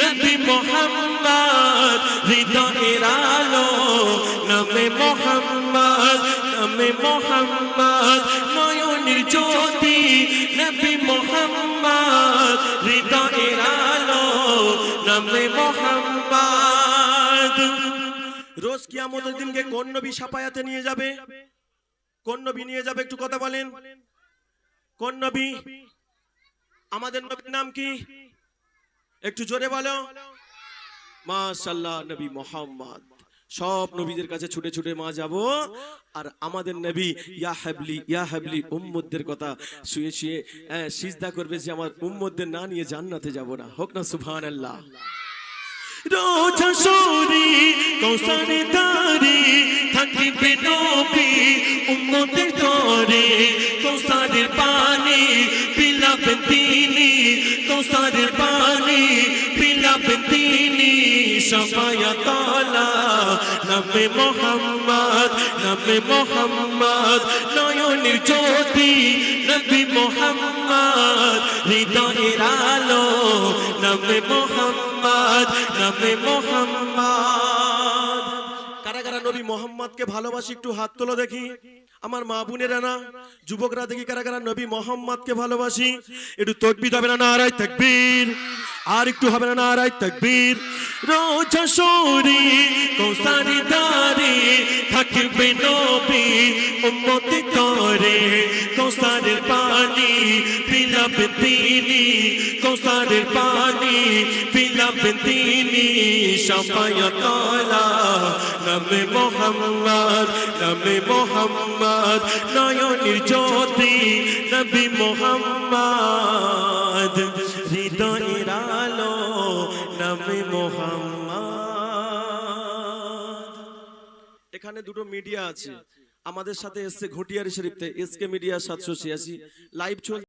নবী মোহাম্মদ, হৃদয়ের আলো নামে মোহাম্মদ নামে মোহাম্মদ, নয়নের জ্যোতি নবী মোহাম্মদ, হৃদয়ের আলো নামে মোহাম্মদ। রোজ কিয়ামতের দিনকে কোন নবী সাপায়াতে নিয়ে যাবে? কোন নবী নিয়ে যাবে একটু কথা বলেন। কোন নবী? আমাদের নবীর নাম কি? একটু জোরে বলো। মাশাল্লাহ নবী মোহাম্মদ। সব নবীদের কাছে ছুটে ছুটে মা যাব। আর আমাদের নবী ইয়া হাবলি উম্মতদের কথা শুয়ে শুয়ে হ্যাঁ, সিজদা করবে যে আমার উম্মতদের না নিয়ে জান্নাতে যাব না। হোক না সুবহানাল্লাহ। রোজা সরি কৌসারে দারে থাকিবে নবী উম্মতের তরে। কৌসারের পানি কৌসারের পানি পিলাবেন তিনি তলা। নামে মোহাম্মদ নামে মোহাম্মদ, নয়নের জ্যোতি নবী মোহাম্মদ, হৃদয়ের আলো। নামে মোহাম্মদ নামে মোহাম্মদ। কারা কারা নবী মোহাম্মদকে ভালোবাসি, একটু হাত তোলো দেখি। আমার মা বোনেরা না, যুবকরা দেখি কারা কারা নবী মোহাম্মদকে ভালোবাসি। একটু তকবির হবে না, নারায় তাকবীর? আর একটু হবে না, নারায় তাকবীর? রোজা সরি কৌসারি দারে থাকবে নবী, উম্মতি তরে কৌসারের পানি পিলাবে তিনি কৌসারের পানি নামে মোহাম্মদ নামে মোহাম্মদ নয়নের জ্যোতি নবী মোহাম্মদ নামে মোহাম্মদ এখানে দুটো মিডিয়া আছে। আমাদের সাথে এসছে ঘটিয়ারি শরীফতে এসকে মিডিয়া সাতশো ছিয়াশি। লাইভ চল